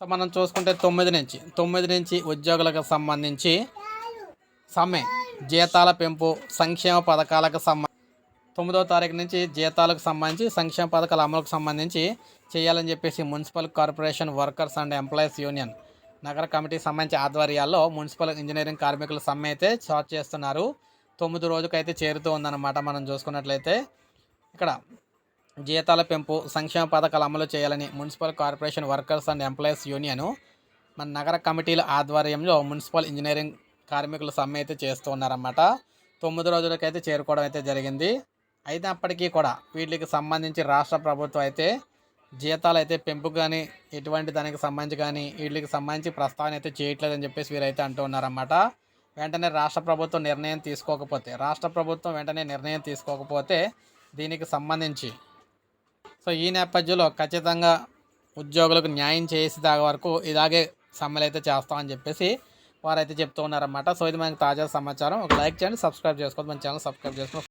So మనం చూసుకుంటే తొమ్మిది నుంచి తొమ్మిది నుంచి ఉద్యోగులకు సంబంధించి సమ్మె జీతాల పెంపు సంక్షేమ పథకాలకు సంబంధించి తొమ్మిదో తారీఖు నుంచి జీతాలకు సంబంధించి సంక్షేమ పథకాల అమలుకు సంబంధించి చేయాలని చెప్పేసి municipal corporation workers and employees union నగర కమిటీకి సంబంధించి ఆధ్వర్యాల్లో మున్సిపల్ ఇంజనీరింగ్ కార్మికుల సమ్మె అయితే షార్ట్ చేస్తున్నారు. తొమ్మిది రోజుకైతే చేరుతూ ఉందన్నమాట మనం చూసుకున్నట్లయితే. ఇక్కడ జీతాల పెంపు సంక్షేమ పథకాలు అమలు చేయాలని municipal corporation workers and employees union మన నగర కమిటీల ఆధ్వర్యంలో మున్సిపల్ ఇంజనీరింగ్ కార్మికుల సమ్మె అయితే చేస్తూ ఉన్నారన్నమాట. తొమ్మిది రోజులకైతే చేరుకోవడం అయితే జరిగింది. అయినప్పటికీ కూడా వీటికి సంబంధించి రాష్ట్ర ప్రభుత్వం అయితే జీతాలు అయితే పెంపు కానీ ఎటువంటి దానికి సంబంధించి కానీ వీటికి సంబంధించి ప్రస్తావన అయితే చేయట్లేదని చెప్పేసి వీరైతే అంటూ ఉన్నారన్నమాట. వెంటనే రాష్ట్ర ప్రభుత్వం నిర్ణయం తీసుకోకపోతే రాష్ట్ర ప్రభుత్వం వెంటనే నిర్ణయం తీసుకోకపోతే దీనికి సంబంధించి సో ఈ నేపథ్యంలో ఖచ్చితంగా ఉద్యోగులకు న్యాయం చేసేదాకా వరకు ఇలాగే సమ్మెలు అయితే చేస్తామని చెప్పేసి వారైతే చెప్తూ ఉన్నారన్నమాట. సో ఇది మనకి తాజా సమాచారం. ఒక లైక్ చేయండి సబ్స్క్రైబ్ చేసుకోవద్దు. మన ఛానల్ సబ్స్క్రైబ్ చేసుకోండి.